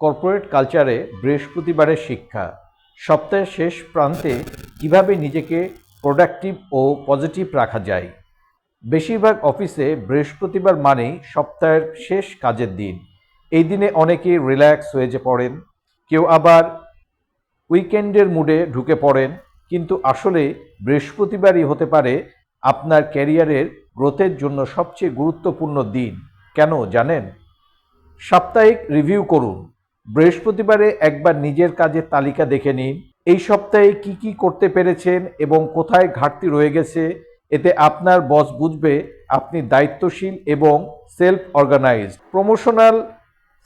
Corporate কালচারে বৃহস্পতিবারের শিক্ষা। সপ্তাহের শেষ প্রান্তে কীভাবে নিজেকে প্রোডাক্টিভ ও পজিটিভ রাখা যায়? বেশিরভাগ অফিসে বৃহস্পতিবার মানেই সপ্তাহের শেষ কাজের দিন। এই দিনে অনেকেই রিল্যাক্স হয়ে যে পড়েন, কেউ আবার উইকেন্ডের মুডে ঢুকে পড়েন, কিন্তু আসলে বৃহস্পতিবারই হতে পারে আপনার ক্যারিয়ারের গ্রোথের জন্য সবচেয়ে গুরুত্বপূর্ণ দিন। কেন জানেন? সাপ্তাহিক রিভিউ করুন। বৃহস্পতিবারে একবার নিজের কাজের তালিকা দেখে নিন। এই সপ্তাহে কি কি করতে পেরেছেন এবং কোথায় ঘাটতি রয়ে গেছে, এতে আপনার বস বুঝবে আপনি দায়িত্বশীল এবং self organise promotional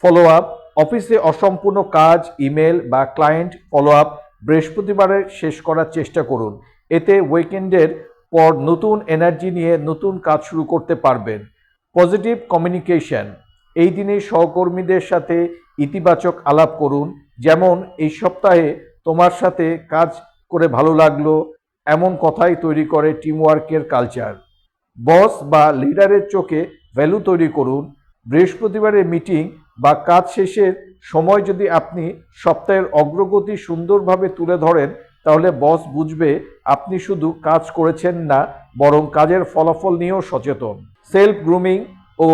follow up অফিসে অসম্পূর্ণ কাজ, ইমেল বা ক্লায়েন্ট ফলো আপ বৃহস্পতিবারে শেষ করার চেষ্টা করুন। এতে উইকেন্ডের পর নতুন এনার্জি নিয়ে নতুন কাজ শুরু করতে পারবেন। পজিটিভ কমিউনিকেশন এই দিনে সহকর্মীদের সাথে ইতিবাচক আলাপ করুন। যেমন, এই সপ্তাহে তোমার সাথে কাজ করে ভালো লাগল, এমন কথাই তৈরি করে টিমওয়ার্কের কালচার। বস বা লিডারের চোখে ভ্যালু তৈরি করুন। বৃহস্পতিবারের মিটিং বা কাজ শেষের সময় যদি আপনি সপ্তাহের অগ্রগতি সুন্দরভাবে তুলে ধরেন, তাহলে বস বুঝবে আপনি শুধু কাজ করেছেন না, বরং কাজের ফলাফল নিয়েও সচেতন। সেলফ গ্রুমিং ও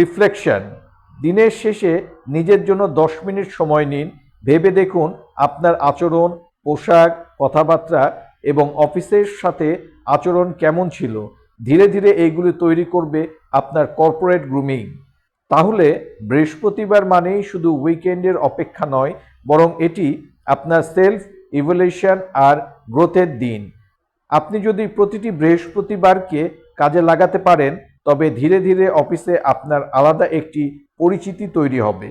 রিফ্লেকশন দিনের শেষে নিজের জন্য দশ মিনিট সময় নিন। ভেবে দেখুন আপনার আচরণ, পোশাক, কথাবার্তা এবং অফিসের সাথে আচরণ কেমন ছিল। ধীরে ধীরে এইগুলি তৈরি করবে আপনার কর্পোরেট গ্রুমিং তাহলে বৃহস্পতিবার মানেই শুধু উইকেন্ডের অপেক্ষা নয়, বরং এটি আপনার সেলফ ইভলিউশন আর গ্রোথের দিন। আপনি যদি প্রতিটি বৃহস্পতিবারকে কাজে লাগাতে পারেন তবে ধীরে ধীরে অফিসে আপনার আলাদা একটি পরিচিতি তৈরি হবে।